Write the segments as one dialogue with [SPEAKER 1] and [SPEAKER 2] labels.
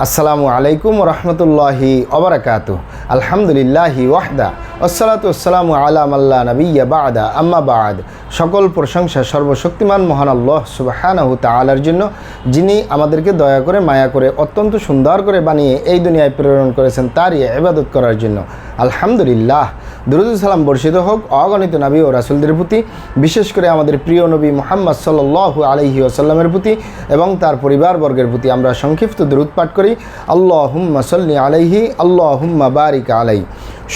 [SPEAKER 1] আসসালামু আলাইকুম রহমতুল্লাহি অবরাকাত আলহামদুলিল্লাহি ওয়াহদা। আসসালাতু আসসালামু আলাম আল্লাহ নবিয়া বাদা। আম্মা বাদ। সকল প্রশংসা সর্বশক্তিমান মহান আল্লাহ সুবাহানাহু তালার জন্য, যিনি আমাদেরকে দয়া করে, মায়া করে, অত্যন্ত সুন্দর করে বানিয়ে এই দুনিয়ায় প্রেরণ করেছেন, তারই ইবাদত করার জন্য। আলহামদুলিল্লাহ। দুরুদ সালাম বর্ষিত হোক, অগণিত নবী ও রাসুলদের প্রতি, বিশেষ করে আমাদের প্রিয় নবী মোহাম্মদ সাল্লাহ আলহি আসাল্লামের প্রতি এবং তার পরিবারবর্গের প্রতি আমরা সংক্ষিপ্ত দরুদ পাঠ করি। আল্লাহ হুম্মা সল্লি আলাইহি আল্লাহ হুম্মা বারিক আলাই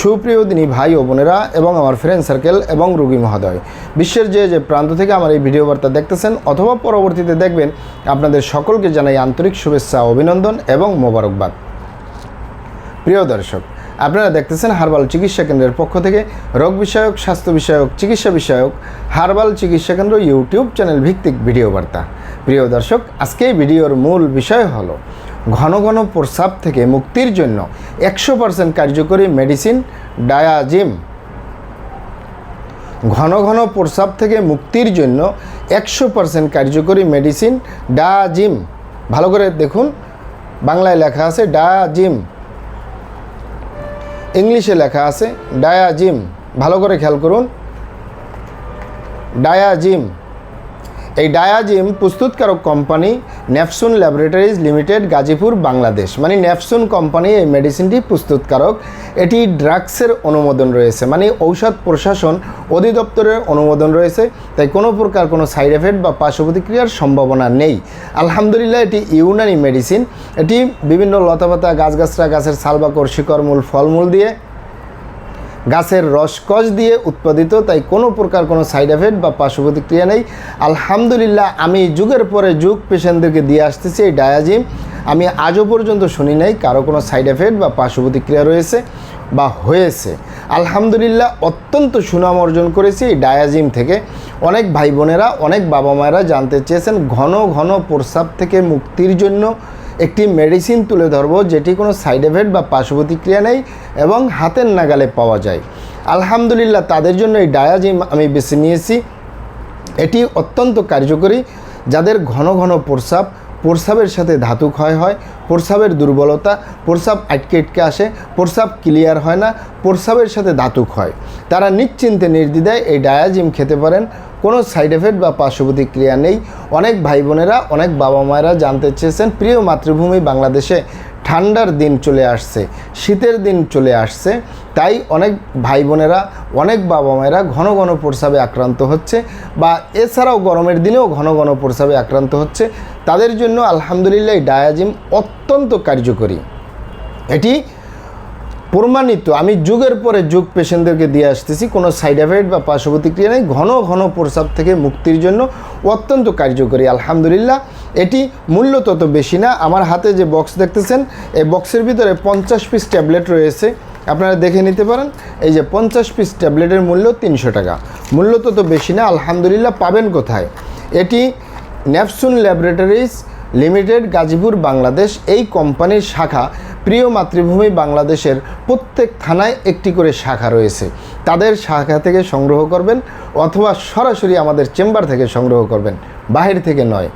[SPEAKER 1] সুপ্রিয় দিনী ভাই ও বোনেরা এবং আমার ফ্রেন্ড সার্কেল এবং রুগী মহোদয়, বিশ্বের যে যে প্রান্ত থেকে আমার এই ভিডিও বার্তা দেখতেছেন অথবা পরবর্তীতে দেখবেন, আপনাদের সকলকে জানাই আন্তরিক শুভেচ্ছা, অভিনন্দন এবং মোবারকবাদ। প্রিয় দর্শক, আপনারা দেখতেছেন হার্বাল চিকিৎসা কেন্দ্রের পক্ষ থেকে রোগ বিষয়ক, স্বাস্থ্য বিষয়ক, চিকিৎসা বিষয়ক হার্বাল চিকিৎসা কেন্দ্র ইউটিউব চ্যানেল ভিত্তিক ভিডিও বার্তা। প্রিয় দর্শক, আজকে ভিডিওর মূল বিষয় হলো ঘন ঘন প্রস্রাব থেকে মুক্তির জন্য একশো পার্সেন্ট কার্যকরী মেডিসিন ডায়াজিম ঘন ঘন প্রস্রাব থেকে মুক্তির জন্য একশো পার্সেন্ট কার্যকরী মেডিসিন ডায়াজিম ভালো করে দেখুন, বাংলায় লেখা আছে ডায়াজিম ইংলিশে লেখা আছে ডায়াজিম ভালো করে খেয়াল করুন ডায়াজিম এই ডায়াজিম প্রস্তুতকারক company Nefsun laboratories limited, Gazipur, Bangladesh. মানে নেফসুন কোম্পানি এই মেডিসিনটি প্রস্তুতকারক। এটি ড্রাগসের অনুমোদন রয়েছে মানে ঔষধ প্রশাসন অধিদপ্তরের অনুমোদন রয়েছে। তাই কোনো প্রকার কোনো সাইড এফেক্ট বা পার্শ্ব প্রতিক্রিয়ার সম্ভাবনা নেই। আলহামদুলিল্লাহ, এটি ইউনানি মেডিসিন। এটি বিভিন্ন লতাপাতা গাছগাছরা গাছের সালবাকর, শিকড়মূল, ফলমূল দিয়ে গাছের রসকস দিয়ে উৎপাদিত, তাই কোনো প্রকার কোনো সাইড এফেক্ট বা পার্শ্ব প্রতিক্রিয়া নেই। আলহামদুলিল্লাহ, আমি যুগের পরে যুগ পেশেন্টদেরকে দিয়ে আসতেছি এই ডায়াজিম আমি আজও পর্যন্ত শুনি নাই কারও কোনো সাইড এফেক্ট বা পার্শ্ব প্রতিক্রিয়া রয়েছে বা হয়েছে। আলহামদুলিল্লাহ, অত্যন্ত সুনাম অর্জন করেছি এই ডায়াজিম থেকে। অনেক ভাই বোনেরা, অনেক বাবা মায়েরা জানতে চেয়েছেন ঘন ঘন প্রস্রাব থেকে মুক্তির জন্য। একটি মেডিসিন তুলে ধরবো, যেটি কোনো সাইড এফেক্ট বা পার্শ্ব প্রতিক্রিয়া নেই এবং হাতের নাগালে পাওয়া যায়। আলহামদুলিল্লাহ, তাদের জন্য এই ডায়াজিম আমি বেছে নিয়েছি। এটি অত্যন্ত কার্যকরী, যাদের ঘন ঘন প্রস্রাব, প্রস্রাবের সাথে ধাতু ক্ষয় হয়, প্রস্রাবের দুর্বলতা, প্রস্রাব আটকে আটকে আসে, প্রস্রাব ক্লিয়ার হয় না, প্রস্রাবের সাথে ধাতু ক্ষয়। তারা নিশ্চিন্তে নির্দ্বিধায় এই ডায়াজিম খেতে পারেন। কোনো সাইড এফেক্ট বা পার্শ্ব প্রতিক্রিয়া নেই। অনেক ভাই বোনেরা অনেক বাবা মায়েরা জানতে চেয়েছেন, প্রিয় মাতৃভূমি বাংলাদেশে ঠান্ডার দিন চলে আসছে, শীতের দিন চলে আসছে। তাই অনেক ভাই বোনেরা অনেক বাবা মায়েরা ঘন ঘন প্রস্রাবে আক্রান্ত হচ্ছে বা এছাড়াও গরমের দিনেও ঘন ঘন প্রস্রাবে আক্রান্ত হচ্ছে। তাদের জন্য আলহামদুলিল্লাহ ডায়াজিম অত্যন্ত কার্যকরী। এটি প্রমাণিত। আমি যুগের পরে যুগ পেশেন্টদেরকে দিয়ে আসতেছি, কোনো সাইড এফেক্ট বা পার্শ্ব প্রতিক্রিয়া নেই, ঘন ঘন প্রস্রাব থেকে মুক্তির জন্য অত্যন্ত কার্যকরী। আলহামদুলিল্লাহ, এটি মূল্য তত বেশি না। আমার হাতে যে বক্স দেখতেছেন, এই বক্সের ভিতরে পঞ্চাশ পিস ট্যাবলেট রয়েছে। আপনারা দেখে নিতে পারেন, এই যে পঞ্চাশ পিস ট্যাবলেটের মূল্য তিনশো টাকা। মূল্য তত বেশি না, আলহামদুলিল্লাহ, পাবেন কোথায়? এটি ন্যাপসুন ল্যাবরেটরিজ লিমিটেড, গাজীপুর, বাংলাদেশ, এই কোম্পানির শাখা প্রিয় মাতৃভূমি বাংলাদেশের প্রত্যেক থানায় একটি করে শাখা রয়েছে। তাদের শাখা থেকে সংগ্রহ করবেন অথবা সরাসরি আমাদের চেম্বার থেকে সংগ্রহ করবেন। বাহির থেকে নয়।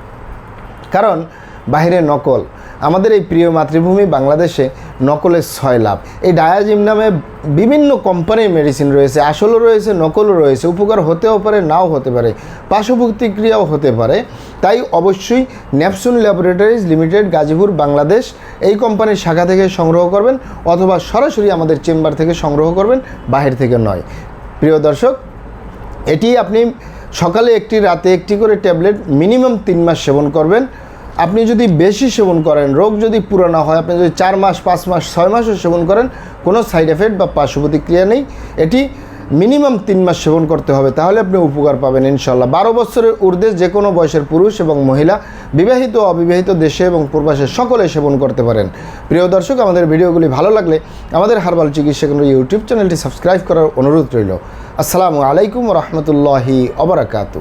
[SPEAKER 1] কারণ বাহিরে নকল। আমাদের এই প্রিয় মাতৃভূমি বাংলাদেশে নকলের ছয় লাভ। এই ডায়াজিম নামে বিভিন্ন কোম্পানির মেডিসিন রয়েছে, আসলও রয়েছে, নকলও রয়েছে, উপকার হতেও পারে, নাও হতে পারে পার্শ্ব প্রতিক্রিয়াও হতে পারে। তাই অবশ্যই ন্যাপসুন ল্যাবরেটরিজ লিমিটেড গাজীপুর, বাংলাদেশ, এই কোম্পানির শাখা থেকে সংগ্রহ করবেন অথবা সরাসরি আমাদের চেম্বার থেকে সংগ্রহ করবেন, বাহির থেকে নয়। প্রিয় দর্শক, এটি আপনি সকালে একটি, রাতে একটি করে ট্যাবলেট মিনিমাম তিন মাস সেবন করবেন। আপনি যদি বেশি সেবন করেন, রোগ যদি পুরানো হয়, আপনি যদি চার মাস, পাঁচ মাস, ছয় মাসও সেবন করেন, কোনো সাইড এফেক্ট বা পার্শ্ব প্রতিক্রিয়া নেই। এটি মিনিমাম তিন মাস সেবন করতে হবে, তাহলে আপনি উপকার পাবেন ইনশাল্লাহ বারো বছরের ঊর্ধ্বে যে কোনো বয়সের পুরুষ এবং মহিলা, বিবাহিত অবিবাহিত দেশে এবং প্রবাসে সকলে সেবন করতে পারেন। প্রিয় দর্শক, আমাদের ভিডিওগুলি ভালো লাগলে আমাদের হারবাল চিকিৎসা কেন্দ্র ইউটিউব চ্যানেলটি সাবস্ক্রাইব করার অনুরোধ রইল। আসসালামু আলাইকুম রহমতুল্লাহি অবরাকাতু